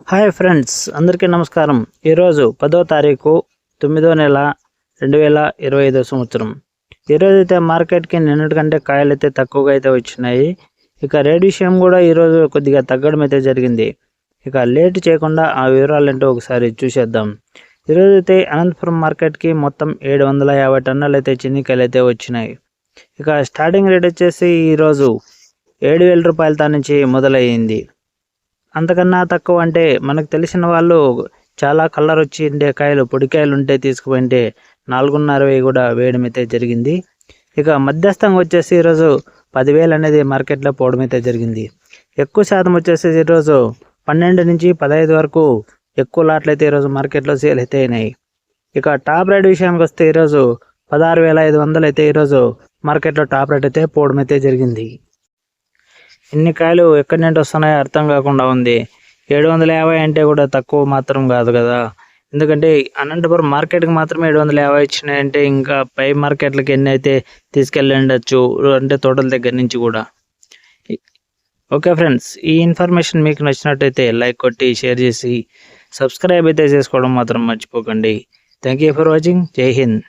Hi friends అందరికీ నమస్కారం. ఈరోజు పదో తారీఖు తొమ్మిదో నెల రెండు వేల ఇరవై ఐదో సంవత్సరం. ఈరోజు అయితే మార్కెట్కి నిన్నటికంటే కాయలు అయితే తక్కువగా అయితే వచ్చినాయి. ఇక రేట్ విషయం కూడా ఈరోజు కొద్దిగా తగ్గడం అయితే జరిగింది. ఇక లేట్ చేయకుండా ఆ వివరాలు ఏంటో ఒకసారి చూసేద్దాం. ఈరోజు అయితే అనంతపురం మార్కెట్కి మొత్తం ఏడు వందల యాభై టన్నులు అయితే చిన్నికాయలు అయితే వచ్చినాయి. ఇక స్టార్టింగ్ రేట్ వచ్చేసి ఈరోజు ఏడు వేల రూపాయలతో నుంచి మొదలయ్యింది. అంతకన్నా తక్కువ అంటే మనకు తెలిసిన వాళ్ళు చాలా కలర్ వచ్చి ఉండే కాయలు పొడికాయలు ఉంటే తీసుకుపోయింటే నాలుగున్నర వేయి కూడా వేయడం అయితే జరిగింది. ఇక మధ్యస్థంగా వచ్చేసి ఈరోజు పదివేలు అనేది మార్కెట్లో పోవడం అయితే జరిగింది. ఎక్కువ శాతం వచ్చేసి ఈరోజు పన్నెండు నుంచి పదహైదు వరకు ఎక్కువ లాట్లు అయితే ఈరోజు మార్కెట్లో సేల్ అయితే అయినాయి. ఇక టాప్ రేట్ విషయానికి వస్తే ఈరోజు పదహారు వేల ఐదు వందలు అయితే ఈరోజు మార్కెట్లో టాప్ రేట్ అయితే పోవడం అయితే జరిగింది. ఇన్ని కాయలు ఎక్కడి నుండి వస్తున్నాయో అర్థం కాకుండా ఉంది. ఏడు వందల యాభై అంటే కూడా తక్కువ మాత్రం కాదు కదా. ఎందుకంటే అనంతపురం మార్కెట్కి మాత్రమే ఏడు వందల యాభై ఇచ్చినాయంటే ఇంకా పై మార్కెట్లకి ఎన్ని అయితే తీసుకెళ్ళండొచ్చు అంటే తోటల దగ్గర నుంచి కూడా. ఓకే ఫ్రెండ్స్ ఈ ఇన్ఫర్మేషన్ మీకు నచ్చినట్టయితే లైక్ కొట్టి షేర్ చేసి సబ్స్క్రైబ్ అయితే చేసుకోవడం మాత్రం మర్చిపోకండి. Thank you for watching. Jai Hind.